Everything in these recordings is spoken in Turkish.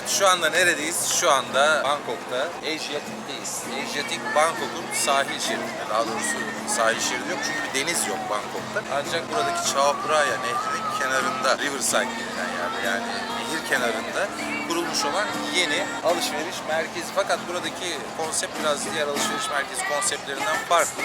Evet şu anda neredeyiz? Şu anda Bangkok'ta Asiatic'teyiz. Asiatic Bangkok'un sahil şeridinde. Daha doğrusu sahil şeridi yok çünkü bir deniz yok Bangkok'ta. Ancak buradaki Chao Phraya nehrinin kenarında Riverside denilen yerde yani kenarında kurulmuş olan yeni alışveriş merkezi. Fakat buradaki konsept biraz diğer alışveriş merkezi konseptlerinden farklı.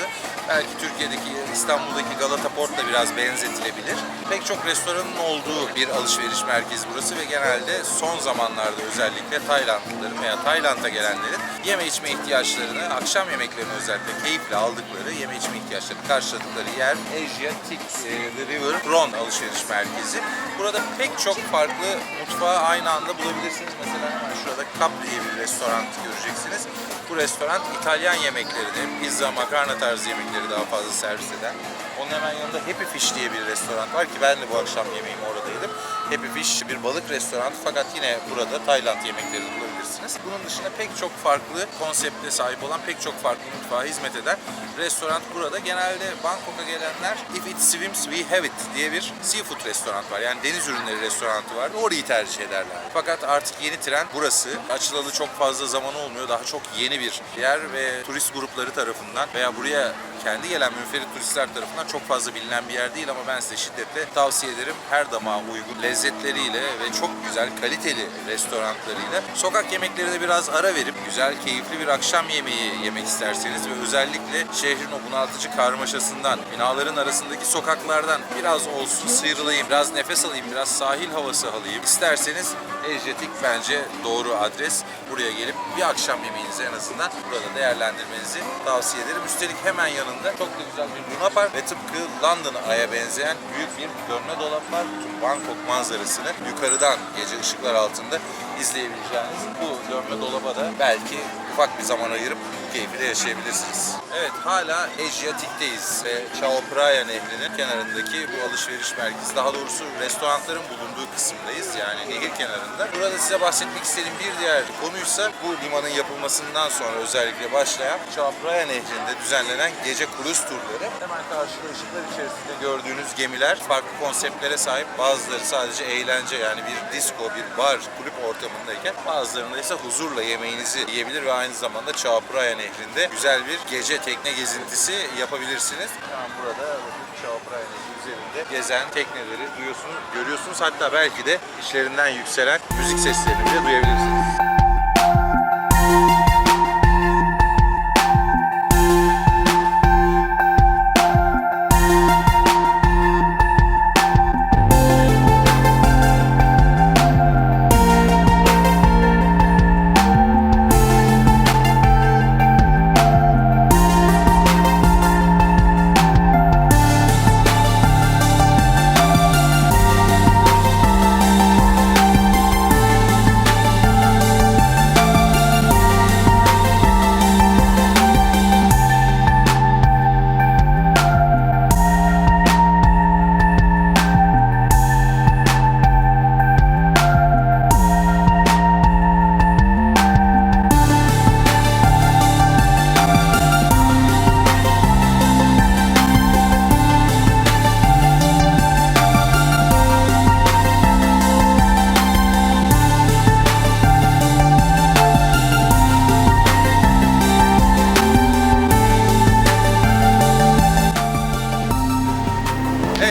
Belki Türkiye'deki İstanbul'daki Galata Port'la biraz benzetilebilir. Pek çok restoranın olduğu bir alışveriş merkezi burası ve genelde son zamanlarda özellikle Taylandlıların veya Tayland'a gelenlerin yeme içme ihtiyaçlarını, akşam yemeklerini özellikle keyifle aldıkları, yeme içme ihtiyaçlarını karşıladıkları yer Asiatic e, The River Ron alışveriş merkezi. Burada pek çok farklı mutfağı aynı anda bulabilirsiniz. Mesela hemen şurada Capri diye bir restoran göreceksiniz. Bu restoran İtalyan yemeklerini, pizza, makarna tarzı yemekleri daha fazla servis eden. Onun hemen yanında Happy Fish diye bir restoran var ki ben de bu akşam yemeğimi oradaydım. Happy Fish bir balık restoranı fakat yine burada Tayland yemekleri bulabilirsiniz. Bunun dışında pek çok farklı konsepte sahip olan pek çok farklı mutfağa hizmet eden restoran burada. Genelde Bangkok'a gelenler If It Swims We Have It diye bir seafood restoran var. Yani deniz ürünleri restoranı vardı. Orayı tercih ederler. Fakat artık yeni trend burası. Açılalı çok fazla zaman olmuyor. Daha çok yeni bir yer ve turist grupları tarafından veya buraya kendi gelen münferit turistler tarafından çok fazla bilinen bir yer değil ama ben size şiddetle tavsiye ederim. Her damağa uygun lezzetleriyle ve çok güzel kaliteli restoranlarıyla sokak yemeklerine biraz ara verip güzel keyifli bir akşam yemeği yemek isterseniz ve özellikle şehrin o bunaltıcı karmaşasından binaların arasındaki sokaklardan biraz olsun sıyrılayım, biraz nefes alayım, biraz sahil havası alayım isterseniz Ejyetik bence doğru adres. Buraya gelip bir akşam yemeğinizi en azından burada değerlendirmenizi tavsiye ederim. Üstelik hemen yanında çok da güzel bir Luna Park ve tıpkı London Eye'a benzeyen büyük bir görme dolap var. Bangkok manzarasını yukarıdan gece ışıklar altında izleyebileceğiniz bu görme dolaba da belki ufak bir zaman ayırıp keyfi de yaşayabilirsiniz. Evet hala Asiatic'teyiz ve Chao Phraya nehrinin kenarındaki bu alışveriş merkezi daha doğrusu restoranların bulunduğu kısımdayız yani nehir kenarında. Burada size bahsetmek istediğim bir diğer konuysa bu limanın yapılmasından sonra özellikle başlayan Chao Phraya nehrinde düzenlenen gece kruz turları. Hemen karşıda ışıklar içerisinde gördüğünüz gemiler farklı konseptlere sahip. Bazıları sadece eğlence yani bir disco, bir bar, kulüp ortamındayken bazılarında ise huzurla yemeğinizi yiyebilir ve aynı zamanda Chao Phraya nehrinde güzel bir gece tekne gezintisi yapabilirsiniz. Hemen burada bakın Chao Phraya nehri üzerinde gezen tekneleri duyuyorsunuz, görüyorsunuz. Hatta belki de içlerinden yükselen müzik seslerini bile duyabilirsiniz.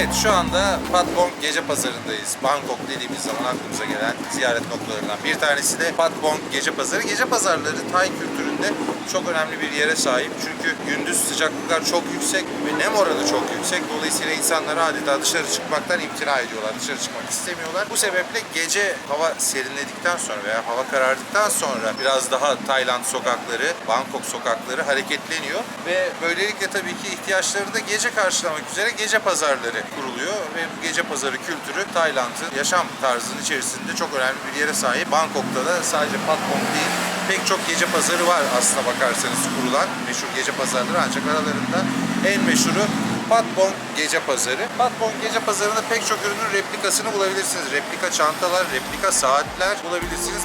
Evet şu anda Patpong Gece Pazarı'ndayız. Bangkok dediğimiz zaman aklımıza gelen ziyaret noktalarından bir tanesi de Patpong Gece Pazarı. Gece pazarları Tay kültüründe çok önemli bir yere sahip. Çünkü gündüz sıcaklıklar çok yüksek ve nem oranı çok yüksek. Dolayısıyla insanlar adeta dışarı çıkmaktan imtina ediyorlar. Dışarı çıkmak istemiyorlar. Bu sebeple gece hava serinledikten sonra veya hava karardıktan sonra biraz daha Tayland sokakları, Bangkok sokakları hareketleniyor ve böylelikle tabii ki ihtiyaçlarını da gece karşılamak üzere gece pazarları kuruluyor ve bu gece pazarı kültürü Tayland'ın yaşam tarzının içerisinde çok önemli bir yere sahip. Bangkok'ta da sadece Patpong değil pek çok gece pazarı var aslına bakarsanız kurulan meşhur gece pazarları ancak aralarında en meşhuru Patpong Gece Pazarı. Patpong Gece Pazarı'nda pek çok ürünün replikasını bulabilirsiniz. Replika çantalar, replika saatler bulabilirsiniz.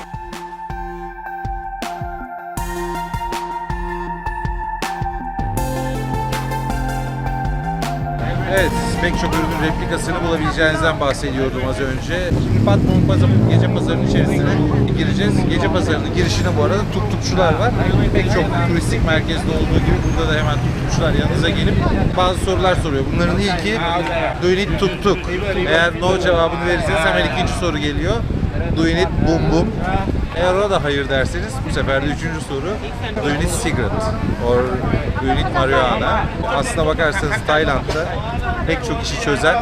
Evet, pek çok ürünün replikasını bulabileceğinizden bahsediyordum az önce. Şimdi Patmon Pazarı gece pazarının içerisine gireceğiz. Gece pazarının girişine bu arada tuk-tukçular var. Pek çok turistik merkezde olduğu gibi burada da hemen tuk-tukçular yanınıza gelip bazı sorular soruyor. Bunların ilki need tuk-tuk? Eğer no cevabını verirseniz hemen ikinci soru geliyor. Need bum bum? Eğer ona da hayır derseniz bu sefer de üçüncü soru need cigarette? Or need marijuana? Aslına bakarsanız Tayland'da pek çok işi çözen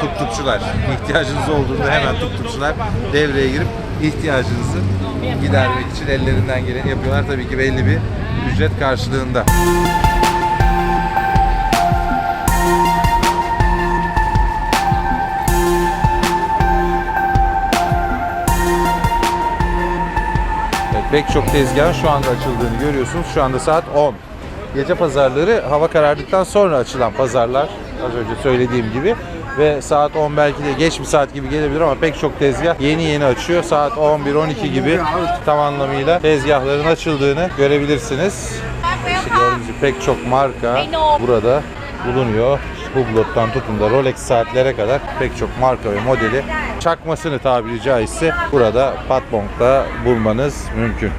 tuktukçular. İhtiyacınız olduğunda hemen tuktukçular devreye girip ihtiyacınızı gidermek için ellerinden geleni yapıyorlar. Tabii ki belli bir ücret karşılığında. Evet, pek çok tezgahın şu anda açıldığını görüyorsunuz. Şu anda saat 10. Gece pazarları hava karardıktan sonra açılan pazarlar. Az önce söylediğim gibi. Ve saat 10 belki de geç bir saat gibi gelebilir ama pek çok tezgah yeni yeni açıyor. Saat 11-12 gibi tam anlamıyla tezgahların açıldığını görebilirsiniz. İşte gördüğünüz gibi pek çok marka burada bulunuyor. Hublot'tan tutun da Rolex saatlere kadar pek çok marka ve modeli çakmasını tabiri caizse burada Patbong'da bulmanız mümkün.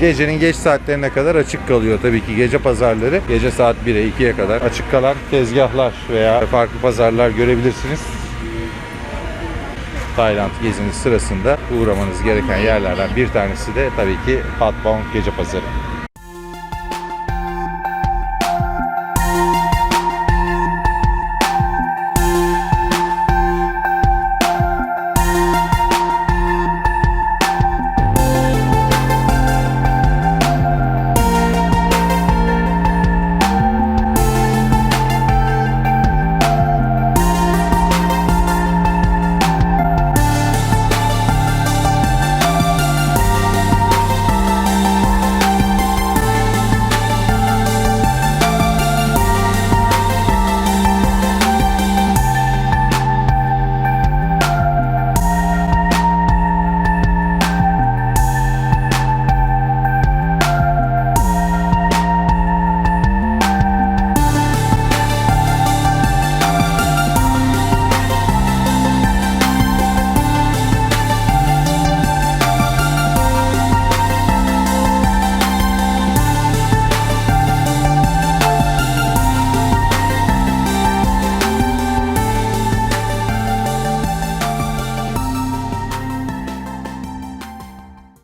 Gecenin geç saatlerine kadar açık kalıyor tabii ki gece pazarları. Gece saat 1'e 2'ye kadar açık kalan tezgahlar veya farklı pazarlar görebilirsiniz. Tayland geziniz sırasında uğramanız gereken yerlerden bir tanesi de tabii ki Patbong Gece Pazarı.